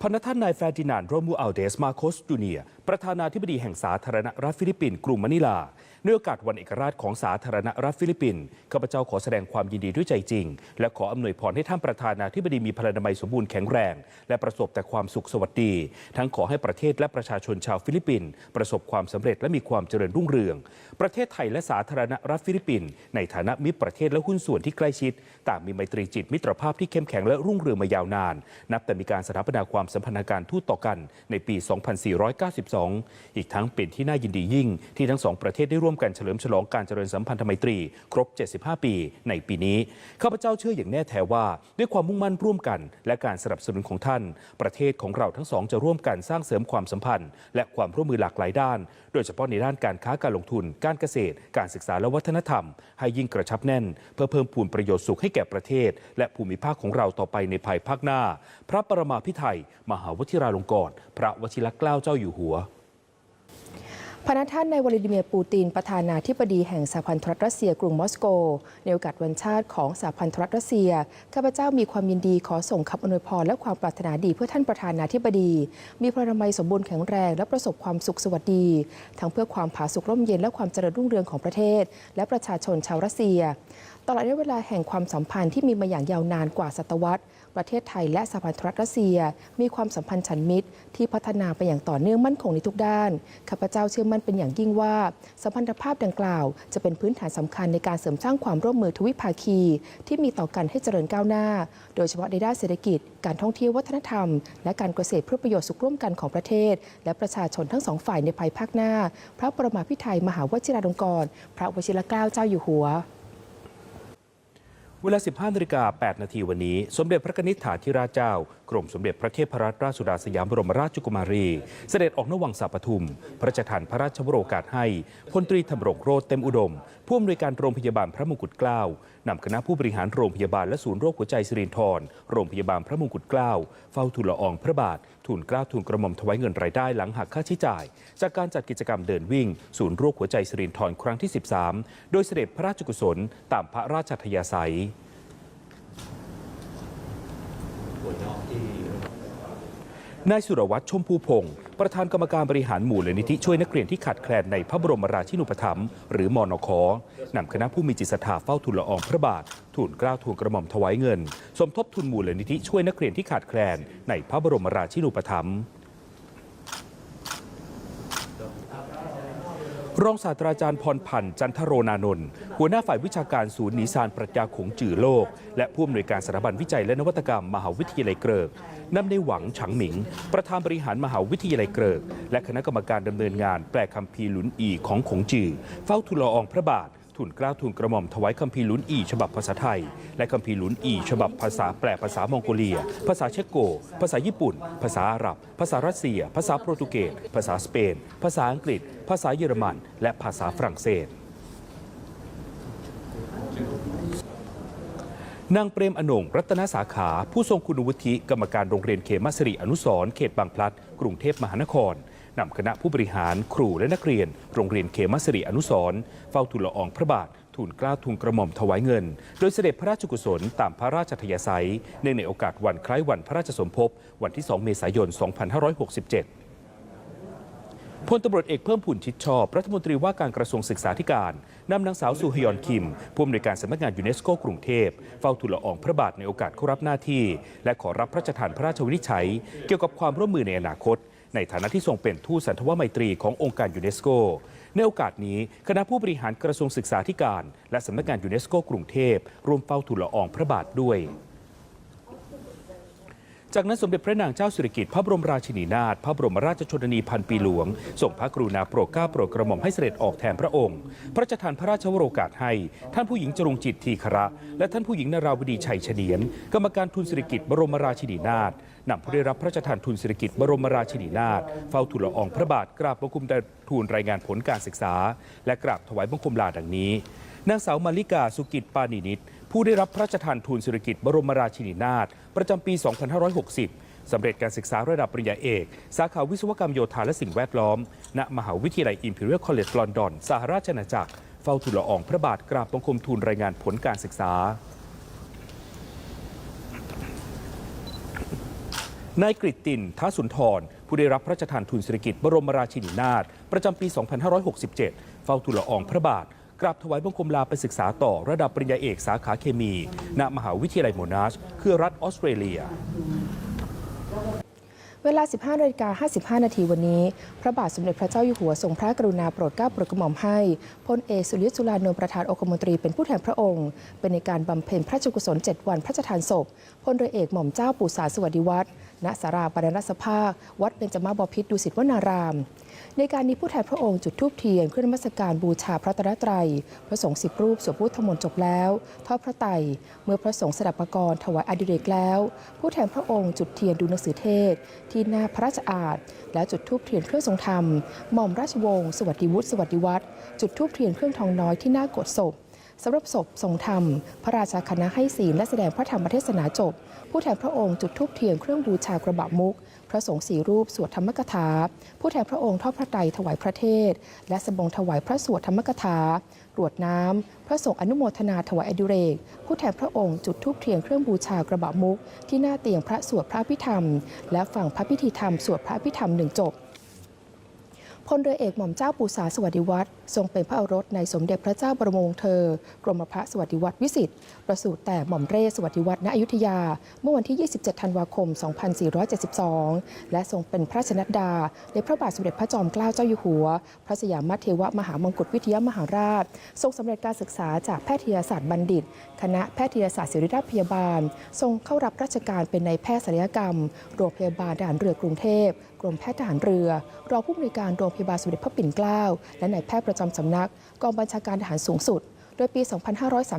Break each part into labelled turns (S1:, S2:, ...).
S1: พนักท่านนายแฟร์ดินานด์โรมูอัลเดสมาโคสจูเนีย ประธานาธิบดีแห่งสาธารณรัฐฟิลิปปินส์กรุงมะนิลาในโอกาสวันเอกราชของสาธารณรัฐฟิลิปปินส์ข้าพเจ้าขอแสดงความยินดีด้วยใจจริง และขออำนวยพรให้ท่านประธานาธิบดีมีพลานามัยสมบูรณ์แข็งแรง และประสบแต่ความสุขสวัสดี ทั้งขอให้ประเทศและประชาชนชาวฟิลิปปินส์ประสบความสำเร็จและมีความเจริญรุ่งเรือง ประเทศไทยและสาธารณรัฐฟิลิปปินส์ในฐานะมิตรประเทศและหุ้นส่วนที่ใกล้ชิดต่างมีไมตรีจิตมิตรภาพที่เข้มแข็งและรุ่งเรืองมายาวนาน นับแต่มีการสถาปนาความสัมพันธ์การทูตต่อกันในปี 2492อีกทั้งเป็นที่น่ายินดียิ่ง ที่ทั้งสองประเทศได้ร่วมกันเฉลิมฉลองการเจริญสัมพันธไมตรี ครบ 75 ปี ในปีนี้ข้าพเจ้าเชื่ออย่างแน่แท้ว่า ด้วยความมุ่งมั่นร่วมกัน และการสนับสนุนของท่าน ประเทศของเราทั้งสองจะร่วมกันสร้างเสริมความสัมพันธ์ และความร่วมมือหลากหลายด้าน โดยเฉพาะในด้านการค้าการลงทุน การเกษตร การศึกษาและวัฒนธรรม ให้ยิ่งกระชับแน่น เพื่อเพิ่มพูนประโยชน์สุขให้แก่ประเทศ และภูมิภาคของเราต่อไปในภายภาคหน้า พระประมาพิไทยมหาวชิราลงกรณ์พระวชิรเกล้าเจ้าอยู่หัว
S2: พนักท่านในวลาดิเมียร์ปูติน ประธานาธิบดีแห่งสหพันธรัฐรัสเซียกรุงมอสโก ในโอกาสวันชาติของสหพันธรัฐรัสเซีย ข้าพเจ้ามีความยินดีขอส่งคำอวยพรและความปรารถนาดีเพื่อท่านประธานาธิบดี มีพลานามัยสมบูรณ์แข็งแรงและประสบความสุขสวัสดี ทั้งเพื่อความผาสุกร่มเย็นและความเจริญรุ่งเรืองของประเทศ และประชาชนชาวรัสเซีย ตลอดระยะเวลาแห่งความสัมพันธ์ที่มีมาอย่างยาวนานกว่าศตวรรษ ประเทศไทยและสหพันธรัฐรัสเซีย มีความสัมพันธ์ฉันมิตร ที่พัฒนาไปอย่างต่อเนื่องมั่นคงในทุกด้าน ข้าพเจ้าเชื่อมั่นเป็นอย่างยิ่งว่า สัมพันธภาพดังกล่าว จะเป็นพื้นฐานสำคัญในการเสริมสร้างความร่วมมือทวิภาคี ที่มีต่อกันให้เจริญก้าวหน้า โดยเฉพาะในด้านเศรษฐกิจ การท่องเที่ยววัฒนธรรม และการเกษตรเพื่อประโยชน์สุขร่วมกันของประเทศ และประชาชนทั้งสองฝ่ายในภายภาคหน้า พระประมาพิไทยมหาวชิราลงกรณ์พระวชิรเกล้าเจ้าอยู่หัว
S1: เวลา 15นาฬิกา8นาทีวันนี้ สมเด็จพระนิษฐาธิราชเจ้า กรมสมเด็จพระเทพรัตนราชสุดาสยามบรมราชกุมารี เสด็จออกนวังสาปทุม พระราชทานพระราชวโรกาสให้พลตรีธำรงโรธเต็มอุดม ผู้อำนวยการโรงพยาบาลพระมงกุฎเกล้านำคณะผู้บริหารโรงพยาบาลและศูนย์โรคหัวใจสิรินธรโรงพยาบาลพระมงกุฎเกล้าเฝ้าทูลละอองพระบาททูลเกล้าทูลกระหม่อมถวายเงินรายได้หลังหักค่าใช้จ่าย จากการจัดกิจกรรมเดินวิ่ง ศูนย์โรคหัวใจสิรินธรครั้งที่ 13 โดยเสด็จพระราชกุศลตามพระราชอัธยาศัย นายสุรวัตรชมพูพงศ์ประธานกรรมการบริหารหมู่เลนิธิช่วยนักเรียนที่ขาดแคลนในพระบรมราชินูปถัมภ์หรือมอนคนำคณะผู้มีจิตศรัทธาเฝ้าทูลละอองพระบาททูลกล้าวทูลกระหม่อมถวายเงิน สมทบทุนหมู่เลนิธิช่วยนักเรียนที่ขาดแคลนในพระบรมราชินูปถัมภ์ รองศาสตราจารย์พรพันธ์จันทโรนานนท์หัวหน้าฝ่ายวิชาการศูนย์นิสานปรัชญาขงจื่อโลก และผู้อำนวยการสถาบันวิจัยและนวัตกรรมมหาวิทยาลัยเกริกนำในหวังฉังหมิง ประธานบริหารมหาวิทยาลัยเกริก และคณะกรรมการดำเนินงานแปลคัมภีร์หลุนอีของขงจื่อเฝ้าทูลละอองพระบาท ทูลเกล้าทูลกระหม่อมถวายคัมภีร์ลุนอีฉบับภาษาไทย และคัมภีร์ลุนอีฉบับภาษาแปลภาษามองโกเลีย ภาษาเชโก ภาษาญี่ปุ่น ภาษาอาหรับ ภาษารัสเซีย ภาษาโปรตุเกส ภาษาสเปน ภาษาอังกฤษ ภาษาเยอรมัน และภาษาฝรั่งเศสนางเปรมอนงรัตนสาขา ผู้ทรงคุณวุฒิกรรมการโรงเรียนเขมสิริอนุสรเขตบางพลัด กรุงเทพมหานคร นำคณะผู้บริหารครูและนักเรียน โรงเรียนเขมสริอนุสร์เฝ้าทูลละอองพระบาททูลกล้าทูลกระหม่อมถวายเงิน โดยเสด็จพระราชกุศลตามพระราชทยาศัยเนื่องในโอกาสวันคล้ายวันพระราชสมภพวันที่ 2 เมษายน 2567พลตำรวจเอกเพิ่มพูนชิดชอบ รัฐมนตรีว่าการกระทรวงศึกษาธิการนำนางสาวสุฮยอนคิมผู้อำนวยการสำนักงานยูเนสโกกรุงเทพเฝ้าทูลละอองพระบาทในโอกาสเข้ารับหน้าที่ และขอรับพระราชทานพระราชวินิจฉัย เกี่ยวกับความร่วมมือในอนาคต ในฐานะที่ทรงเป็นทูตสันทวไมตรีขององค์การยูเนสโก ในโอกาสนี้คณะผู้บริหารกระทรวงศึกษาธิการ และสำนักงานยูเนสโกกรุงเทพร่วมเฝ้าทูลละอองพระบาทด้วย จากนั้นสมเด็จพระนางเจ้าสิริกิติ์พระบรมราชินีนาถพระบรมราชชนนีพันปีหลวงส่งพระกรุณาโปรดเกล้าโปรดกระหม่อมให้เสด็จออกแทนพระองค์ พระราชทานพระราชวโรกาสให้ ท่านผู้หญิงจรุงจิตทีคระ และท่านผู้หญิงนราวดีชัยเฉลียน กรรมการทุนสิริกิติ์บรมราชินีนาถนำผู้ได้รับพระราชทานทุนสิริกิติ์บรมราชินีนาถเฝ้าทูลละอองพระบาทกราบบังคมทูลรายงานผลการศึกษา และกราบถวายบังคมลาดังนี้ นางสาวมาริกาสุกิจปานินิต ผู้ได้รับพระราชทานทุนสิริกิตบรมราชินีนาถประจำปี 2560 สำเร็จการศึกษาระดับปริญญาเอก สาขาวิศวกรรมโยธาและสิ่งแวดล้อม ณ มหาวิทยาลัย Imperial College London สหราชอาณาจักร เฝ้าทูลละอองพระบาทกราบบังคมทูลรายงานผลการศึกษานายกริตตินท้าสุนทร ผู้ได้รับพระราชทานทุนเศรษฐกิจบรมราชินีนาถประจำปี 2567 เฝ้าทูลละอองพระบาท กราบถวายบังคมลาไปศึกษาต่อระดับปริญญาเอกสาขาเคมี ณ มหาวิทยาลัยโมนาชคือรัฐออสเตรเลีย
S2: เวลา 15นาฬิกา55 นาทีวันนี้ พระบาทสมเด็จพระเจ้าอยู่หัวทรงพระกรุณาโปรดเกล้าโปรดกระหม่อมให้พลเอกสุริยะจุลานนท์ประธานองคมนตรีเป็นผู้แทนพระองค์ เป็นในการบำเพ็ญพระราชกุศล 7 วันพระราชทานศพพลเรือเอกหม่อมเจ้าปู่สาสวัสดิวัฒน์ ณสาราปรณสภาค วัดเบญจมาบพิตรดุสิตวนาราม ในการนี้ผู้แทนพระองค์จุดธูปเทียนเครื่องมัสการบูชาพระตรตรัย พระสงฆ์สิบรูปสวดพุทธมนต์จบแล้วทอดพระไตรเมื่อพระสงฆ์สดับประกรณ์ถวายอดิเรกแล้ว ผู้แทนพระองค์จุดเทียนดูหนังสือเทศ ที่หน้าพระราชอาณแล้วจุดธูปเทียนเครื่องทรงธรรมหม่อมราชวงศ์สวัสดิวุฒิสวัสดิวัฒน์จุดธูปเทียนเครื่องทองน้อยที่หน้าโกศพ สำหรับศพทรงธรรม พระราชาคณะให้ศีลและแสดงพระธรรมเทศนาจบ ผู้แทนพระองค์จุดธูปเทียนเครื่องบูชากระบะมุก พระสงฆ์สี่รูปสวดธรรมกถา ผู้แทนพระองค์ทอดพระไตรถวายพระเทศ และสบงถวายพระสวดธรรมกถากรวดน้ำ พระสงฆ์อนุโมทนาถวายอดิเรก ผู้แทนพระองค์จุดธูปเทียนเครื่องบูชากระบะมุก ที่หน้าเตียงพระสวดพระพิธรรม และฝั่งพระพิธีธรรมสวดพระพิธรรมหนึ่งจบ พลเรือเอกหม่อมเจ้าปูษาสวัสดิวัตรทรงเป็นพระโอรสในสมเด็จพระเจ้าบรมวงศ์เธอ กรมพระสวัสดิวัตรวิสิทธิ์ประสูติแต่หม่อมเรศสวัสดิวัตรณอยุธยา เมื่อวันที่ 27 ธันวาคม 2472 และทรงเป็นพระชนดดา ในพระบาทสมเด็จพระจอมเกล้าเจ้าอยู่หัว พระสยามเทวมหามงกุฎวิทยามหาราช ทรงสำเร็จการศึกษาจากแพทยศาสตร์บัณฑิต คณะแพทยศาสตร์ศิริราชพยาบาล ทรงเข้ารับราชการเป็นนายแพทย์ศัลยกรรมโรงพยาบาลทหารเรือกรุงเทพกรมแพทย์ทหารเรือรองผู้อำนวยการโรงพยาบาลสมเด็จพระปิ่นเกล้าและนายแพทย์ประจำสำนักกองบัญชาการทหารสูงสุด โดยปี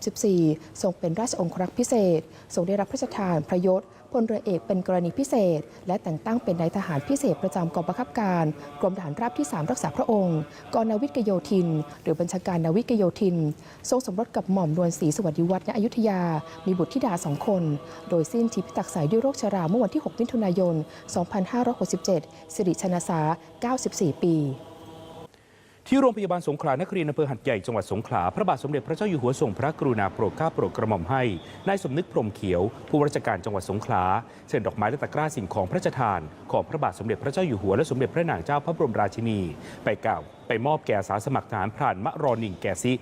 S2: 2534 ทรงเป็นราชองครักษ์พิเศษ ทรงได้รับพระราชทานพระยศพลเรือเอกเป็นกรณีพิเศษ และแต่งตั้งเป็นนายทหารพิเศษประจำกองบังคับการ กรมทหารราบที่ 3 รักษาพระองค์กองนาวิกโยธิน หรือบัญชาการนาวิกโยธิน ทรงสมรสกับหม่อมนวลศรีสวัสดิวัฒน์ณอยุธยา มีบุตรธิดาสองคน โดยสิ้นชีพพิตักษายด้วยโรคชราเมื่อวันที่ 6 มิถุนายน 2567 สิริชนาสา 94 ปี
S1: ที่โรงพยาบาลสงขลานครินทร์อำเภอหัดใหญ่จังหวัดสงขลาพระบาทสมเด็จพระเจ้าอยู่หัวทรงพระกรุณาโปรดเกล้าโปรดกระหม่อมให้นายสมนึกพรหมเขียว ผู้ว่าราชการจังหวัดสงขลาเชิญดอกไม้และตะกร้าสิ่งของพระราชทาน ของพระบาทสมเด็จพระเจ้าอยู่หัวและสมเด็จพระนางเจ้าพระบรมราชินี ไปกล่าวไปมอบแก่สาสมัครทหารพรานมะรอนิงแกซิ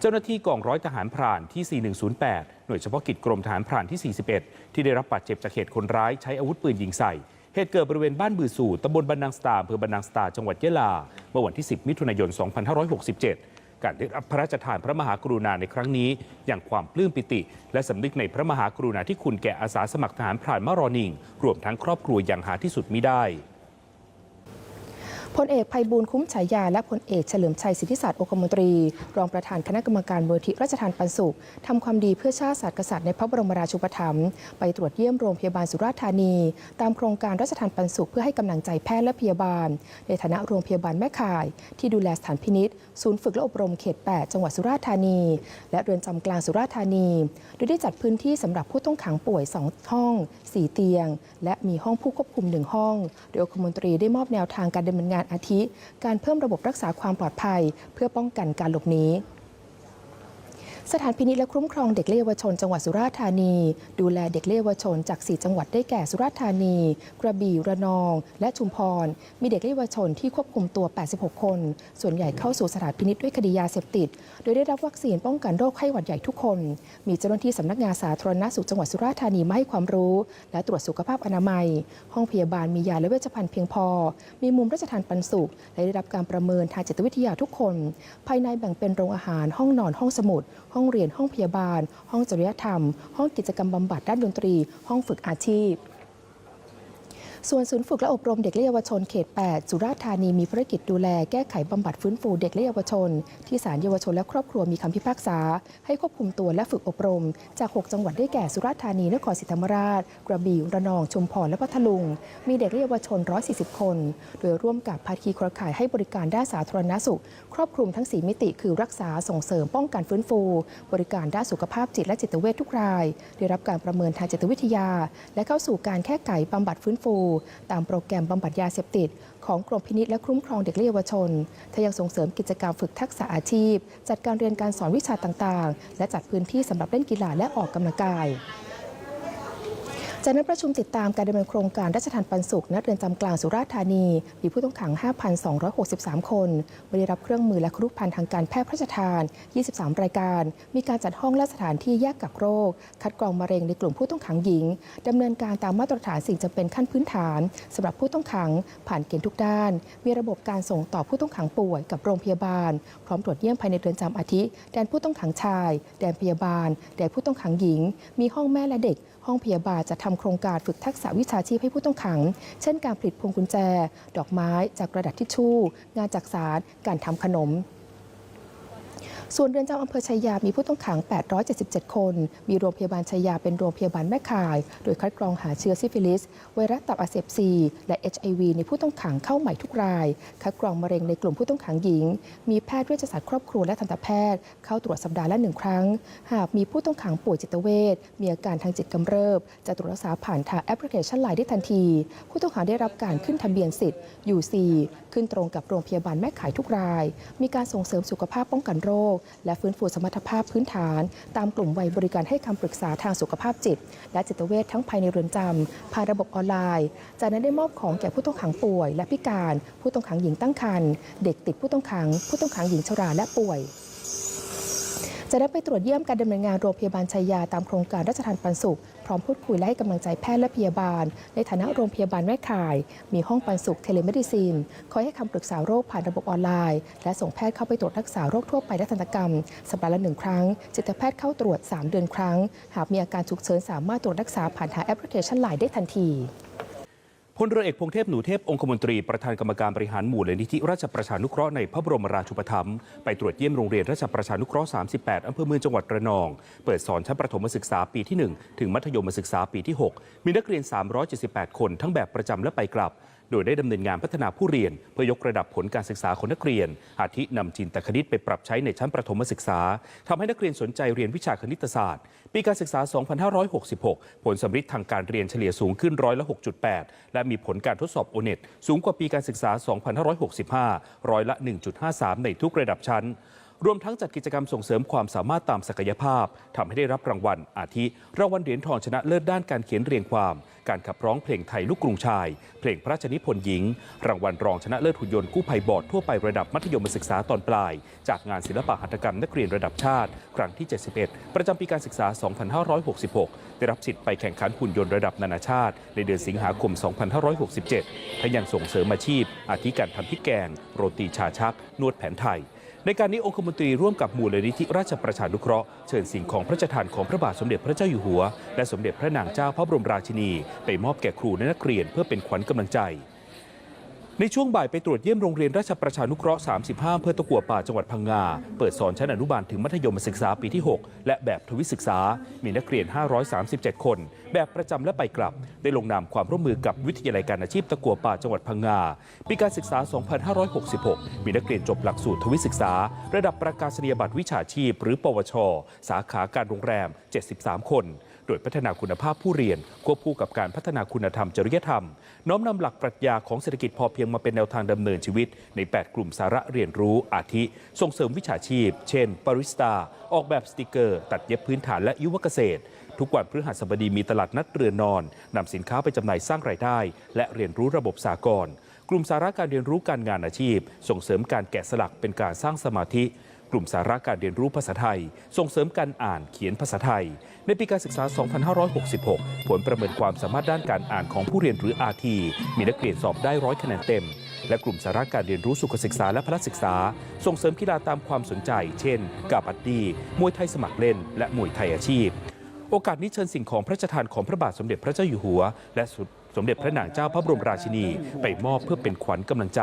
S1: เจ้าหน้าที่กองร้อยทหารพรานที่ 4108 หน่วยเฉพาะกิจกรมทหารพรานที่ 41 ที่ได้รับบาดเจ็บจากเหตุคนร้ายใช้อาวุธปืนยิงใส่ เหตุเกิดบริเวณบ้านบือสู่ตำบลบันนังสตาอำเภอบันนังสตาจังหวัดยะลา เมื่อวันที่ 10 มิถุนายน 2567 การได้รับพระราชทานพระมหากรุณาในครั้งนี้ อย่างความปลื้มปิติ และสำนึกในพระมหากรุณาธิคุณแก่อาสาสมัครทหารพรานมารอนิง รวมทั้งครอบครัวอย่างหาที่สุดมิได้
S2: พลเอกภัยบูลคุ้มฉายา และพลเอกเฉลิมชัยสิทธิศาสตร์องคมนตรี รองประธานคณะกรรมการมูลที่ราชทานปันสุขทำความดีเพื่อชาติศาสตร์กษัตริย์ในพระบรมราชูปถัมภ์ไปตรวจเยี่ยมโรงพยาบาลสุราษฎร์ธานี ตามโครงการราชทานปันสุขเพื่อให้กำลังใจแพทย์และพยาบาล ในฐานะโรงพยาบาลแม่ข่าย ที่ดูแลสถานพินิษศูนย์ฝึกและอบรมเขต 8 จังหวัดสุราษฎร์ธานี และเรือนจำกลางสุราษฎร์ธานีโดยได้จัดพื้นที่สำหรับผู้ต้องขังป่วย 2 ห้อง 4 เตียง และมีห้องผู้ควบคุม 1 ห้อง โดยองคมนตรีได้มอบแนวทางการดำเนินงานอาทิ การเพิ่มระบบรักษาความปลอดภัย เพื่อป้องกันการหลบหนี สถานพินิจและคุ้มครองเด็กและเยาวชนจังหวัดสุราษฎร์ธานี ดูแลเด็กและเยาวชนจาก 4 จังหวัดได้แก่สุราษฎร์ธานี กระบี่ระนอง และชุมพร มีเด็กและเยาวชนที่ควบคุมตัว 86 คน ส่วนใหญ่เข้าสู่สถานพินิจด้วยคดียาเสพติด โดยได้รับวัคซีนป้องกันโรคไข้หวัดใหญ่ทุกคน มีเจ้าหน้าที่สำนักงานสาธารณสุขจังหวัดสุราษฎร์ธานีมาให้ความรู้ และตรวจสุขภาพอนามัย ห้องพยาบาลมียาและเวชภัณฑ์เพียงพอ มีมุมราชทานปันสุขและได้รับการประเมินทางจิตวิทยาทุกคน ภายในแบ่งเป็นโรงอาหารห้องนอนห้องสมุดห้ององเรียนห้องพยาบาล ห้องจริยธรรม ห้องกิจกรรมบำบัดด้านดนตรี ห้องฝึกอาชีพ ส่วนศูนย์ฝึกและอบรมเด็กและเยาวชนเขต 8 สุราษฎร์ธานีมีภารกิจดูแลแก้ไขบำบัดฟื้นฟูเด็กและเยาวชน ที่ศาลเยาวชนและครอบครัวมีคำพิพากษา ให้ควบคุมตัวและฝึกอบรม จาก 6 จังหวัดได้แก่สุราษฎร์ธานีนครศรีธรรมราช กระบี่ระนองชุมพรและพัทลุง มีเด็กและเยาวชน 140 คน โดยร่วมกับภาคีเครือข่ายให้บริการด้านสาธารณสุข ครอบคลุมทั้ง 4 มิติ คือรักษาส่งเสริมป้องกันฟื้นฟู บริการด้านสุขภาพจิตและจิตเวชทุกราย ได้รับการประเมินทางจิตวิทยา และเข้าสู่การแก้ไขบำบัดฟื้นฟูตามโปรแกรมบำบัดยาเสพติด ของกรมพินิจและคุ้มครองเด็กและเยาวชนทยังส่งเสริมกิจกรรมฝึกทักษะอาชีพ จัดการเรียนการสอนวิชาต่างๆ และจัดพื้นที่สำหรับเล่นกีฬาและออกกำลังกาย จากนั้นประชุมติดตามการดำเนินโครงการราชทานปันสุขณเรือนจำกลางสุราษฎร์ธานี มีผู้ต้องขัง 5,263 คนไม่ได้รับเครื่องมือและครุภัณฑ์ทางการแพทย์พระราชทาน 23 รายการ มีการจัดห้องและสถานที่แยกกักโรค คัดกรองมะเร็งในกลุ่มผู้ต้องขังหญิงดำเนินการตามมาตรฐานสิ่งจำเป็นขั้นพื้นฐานสำหรับผู้ต้องขัง ผ่านเกณฑ์ทุกด้าน มีระบบการส่งต่อผู้ต้องขังป่วยกับโรงพยาบาล พร้อมตรวจเยี่ยมภายในเรือนจำอาทิแดนผู้ต้องขังชาย แดนพยาบาล แดนผู้ต้องขังหญิง มีห้องแม่และเด็ก ห้องพยาบาลจะทำโครงการฝึกทักษะวิชาชีพให้ผู้ต้องขัง เช่นการผลิตพวงกุญแจ ดอกไม้จากกระดาษทิชชู่ งานจักสารการทำขนม ส่วนเรือนจำอำเภอชัยยา มีผู้ต้องขัง 877 คน มีโรงพยาบาลชัยยาเป็นโรงพยาบาลแม่ข่าย โดยคัดกรองหาเชื้อซิฟิลิส ไวรัสตับอักเสบซีและ HIV ในผู้ต้องขังเข้าใหม่ทุกราย คัดกรองมะเร็งในกลุ่มผู้ต้องขังหญิง มีแพทย์เวชศาสตร์ครอบครัวและทันตแพทย์ เข้าตรวจสัปดาห์ละหนึ่งครั้ง หากมีผู้ต้องขังป่วยจิตเวช มีอาการทางจิตกำเริบ จะตรวจรักษาผ่านทางแอปพลิเคชันไลน์ได้ทันที ผู้ต้องขังได้รับการขึ้นทะเบียนสิทธิ์ UC ขึ้นตรงกับโรงพยาบาลแม่ข่ายทุกราย มีการส่งเสริมสุขภาพป้องกันโรคและฟื้นฟูสมรรถภาพพื้นฐาน ตามกลุ่มวัยบริการให้คำปรึกษาทางสุขภาพจิต และจิตเวชทั้งภายในเรือนจำผ่านระบบออนไลน์ จากนั้นได้มอบของแก่ผู้ต้องขังป่วย และพิการ ผู้ต้องขังหญิงตั้งครรภ์เด็กติดผู้ต้องขัง ผู้ต้องขังหญิงชราและป่วย จะได้ไปตรวจเยี่ยมการดำเนินงานโรงพยาบาลชัยยาตามโครงการราชทานปันสุข พร้อมพูดคุยและให้กำลังใจแพทย์และพยาบาล ในฐานะโรงพยาบาลแม่ข่าย มีห้องปันสุขเทเลเมดิซิน คอยให้คำปรึกษาโรคผ่านระบบออนไลน์ และส่งแพทย์เข้าไปตรวจรักษาโรคทั่วไปและทันตกรรม สัปดาห์ละหนึ่งครั้ง จิตแพทย์เข้าตรวจ 3 เดือนครั้ง หากมีอาการฉุกเฉินสามารถตรวจรักษาผ่านทางแอปพลิเคชันไลน์ได้ทันที
S1: พลเรือเอกพงเทพหนูเทพองคมนตรีประธานกรรมการบริหารหมู่เลนิธิราชประชานุเคราะห์ในพระบรมราชูปถัมภ์ไปตรวจเยี่ยมโรงเรียนราชประชานุเคราะห์ 38 อำเภอเมืองจังหวัดระนอง เปิดสอนชั้นประถมศึกษาปีที่ 1 ถึงมัธยมศึกษาปีที่ 6 มีนักเรียน 378 คนทั้งแบบประจำและไปกลับ โดยได้ดำเนินงานพัฒนาผู้เรียน เพื่อยกระดับผลการศึกษาของนักเรียน อาทินำจินตคณิตไปปรับใช้ในชั้นประถมศึกษาทำให้นักเรียนสนใจเรียนวิชาคณิตศาสตร์ ปีการศึกษา 2566 ผลสำริดทางการเรียนเฉลี่ยสูงขึ้นร้อยละ 6.8 และมีผลการทดสอบโอเน็ตสูงกว่าปีการศึกษา 2565 ร้อยละ 1.53 ในทุกระดับชั้น รวมทั้งจัดกิจกรรมส่งเสริมความสามารถตามศักยภาพทำให้ได้รับรางวัล อาทิรางวัลเหรียญทองชนะเลิศด้านการเขียนเรียงความ การขับร้องเพลงไทยลูกกรุงชาย เพลงพระราชนิพนธ์หญิง รางวัลรองชนะเลิศหุ่นยนต์กู้ภัยบอร์ดทั่วไประดับมัธยมศึกษาตอนปลาย จากงานศิลปะหัตถกรรมนักเรียนระดับชาติ ครั้งที่ 71 ประจำปีการศึกษา 2566 ได้รับสิทธิ์ไปแข่งขันหุ่นยนต์ระดับนานาชาติ ในเดือนสิงหาคม 2567ทั้งยังส่งเสริมอาชีพ อาทิการทำพริกแกง โรตีชาชัก นวดแผนไทย ในการนี้องคมนตรีร่วมกับมูลนิธิราชประชานุเคราะห์เชิญสิ่งของพระราชทานของพระบาทสมเด็จพระเจ้าอยู่หัว และสมเด็จพระนางเจ้าพระบรมราชินี ไปมอบแก่ครูและนักเรียนเพื่อเป็นขวัญกำลังใจ ในช่วงบ่ายไปตรวจเยี่ยมโรงเรียนราชประชานุเคราะห์ 35อำเภอตะกัวป่าจังหวัดพังงา เปิดสอนชั้นอนุบาลถึงมัธยมศึกษาปีที่ 6 และแบบทวิศึกษา มีนักเรียน 537 คน แบบประจำและไปกลับ ได้ลงนามความร่วมมือกับวิทยาลัยการอาชีพตะกัวป่าจังหวัดพังงา ปีการศึกษา 2566 มีนักเรียนจบหลักสูตรทวิศึกษา ระดับประกาศนียบัตรวิชาชีพ หรือ ปวช สาขาการโรงแรม 73 คน ดยพัฒนาคุณภาพผู้เรียน ควบคู่กับการพัฒนาคุณธรรมจริยธรรม น้อมนำหลักปรัชญาของเศรษฐกิจพอเพียงมาเป็นแนวทางดำเนินชีวิต ใน 8 กลุ่มสาระเรียนรู้อาทิ ส่งเสริมวิชาชีพ เช่นบาริสต้าออกแบบสติกเกอร์ ตัดเย็บพื้นฐานและยุวเกษตร ทุกวันพฤหัสบดีมีตลาดนัดเรือนนอนนำสินค้าไปจำหน่ายสร้างรายได้ และเรียนรู้ระบบสากลกลุ่มสาระการเรียนรู้การงานอาชีพ ส่งเสริมการแกะสลักเป็นการสร้างสมาธิ กลุ่มสาระการเรียนรู้ภาษาไทย ส่งเสริมการอ่านเขียนภาษาไทย ในปีการศึกษา 2566 ผลประเมินความสามารถด้านการอ่านของผู้เรียนหรือ RT มีนักเรียนสอบได้ร้อยคะแนนเต็ม และกลุ่มสาระการเรียนรู้สุขศึกษาและพละศึกษา ส่งเสริมกีฬาตามความสนใจ เช่น กาบัดดีมวยไทยสมัครเล่น และมวยไทยอาชีพ โอกาสนี้เชิญสิ่งของพระราชทานของพระบาทสมเด็จพระเจ้าอยู่หัว และสมเด็จพระนางเจ้าพระบรมราชินี ไปมอบเพื่อเป็นขวัญกำลังใจ